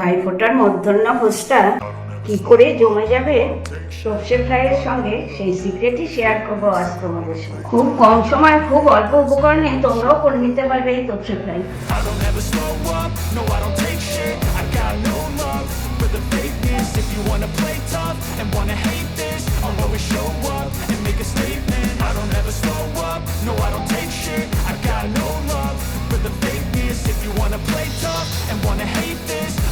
ভাই ফোটার মধ্যাহ্ন ভোজটা কি করে জমে যাবে? সর্ষে ফ্রাইয়ের সঙ্গে সেই সিক্রেটই শেয়ার করব আজ তোমাদের সঙ্গে। খুব কম সময়, খুব অল্প উপকরণে তোমরাও করে নিতে পারবে এই সর্ষে ফ্রাই। Wanna hate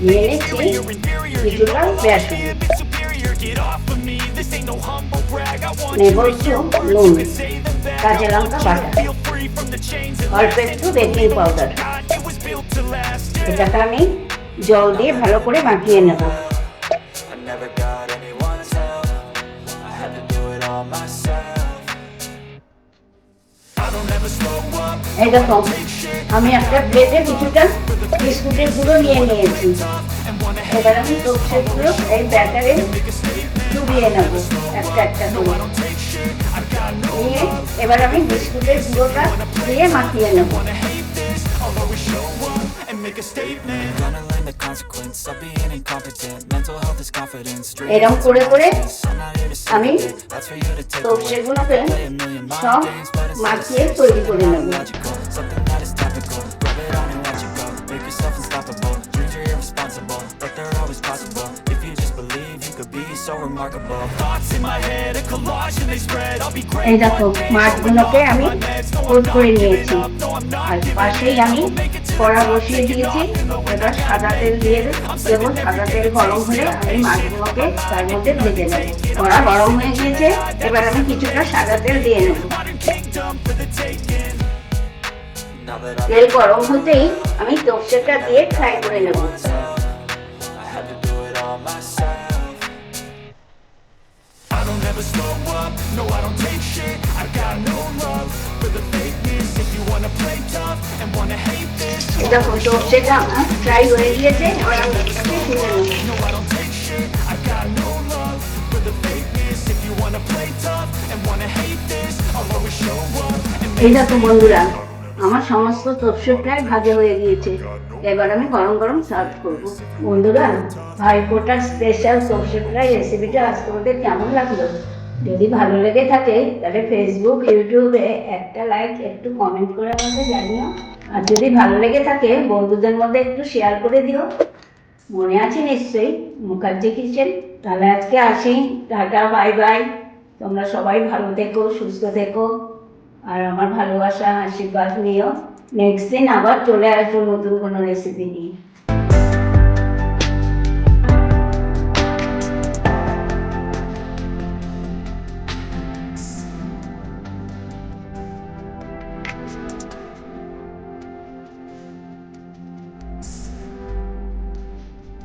নিয়ে নিচ্ছি কিছুটা বেসন নেব একটু নুন কাঁচা লঙ্কা বাটা অল্প একটু বেকিং পাউডার এটাকে আমি জল দিয়ে ভালো করে মাখিয়ে নেব এই দেখো আমি একটা প্লেটে কিছুটা বিস্কুটের গুঁড়ো নিয়ে নিয়েছি। এবার আমি সর্ষের গুঁড়ো এই ব্যাটারে ডুবিয়ে নেব, একটা একটা নিয়ে এবার আমি বিস্কুটের গুঁড়োটা দিয়ে মাখিয়ে নেব। এরম করে করে আমি সব মাখিয়ে তৈরি করে নেব। Yourself unstoppable Dreams are irresponsible But they're always possible If you just believe you could be so remarkable Thoughts in my head a collage and they spread I'll be great এই দেখো মাছগুলোকে আমি কোট করে নিয়েছি আর পাশেই আমি কড়া বসিয়ে দিয়েছি এবার সাদা তেল দিয়ে দেবো সাদা তেল গরম হলে আমি মাছগুলোকে তার মধ্যে ভেজে নেব কড়া গরম হয়ে গিয়েছে এবার আমি কিছুটা সাদা তেল দিয়ে নেব তেল গরম হতেই আমি তোপসেটা দিয়ে ফ্রাই করে নেব দেখো তোপসেটা আমার ফ্রাই হয়ে গিয়েছে এবার আমি এটাকে তুলে নেব এই দেখো বন্ধুরা আমার সমস্ত তপসে প্রায় ভাজা হয়ে গিয়েছে। এবার আমি গরম গরম সার্ভ করব। বন্ধুরা, ভাইফোঁটার স্পেশাল সর্ষে ফ্রাই রেসিপিটা আজ তোমাদের কেমন লাগল? যদি ভালো লেগে থাকে, তাহলে ফেসবুক ইউটিউবে একটা লাইক একটু কমেন্ট করে আমাকে জানিও। আর যদি ভালো লেগে থাকে, বন্ধুদের মধ্যে একটু শেয়ার করে দিও। মনে আছে নিশ্চয়ই, মুখার্জি কিচেন। তাহলে আজকে আসি, টাটা বাই বাই তোমরা সবাই ভালো থেকো, সুস্থ থেকো। আর আমার ভালোবাসা আশীর্বাদ নিও। নেক্সট দিন আবার চলে আসব নতুন কোনো রেসিপি নিয়ে।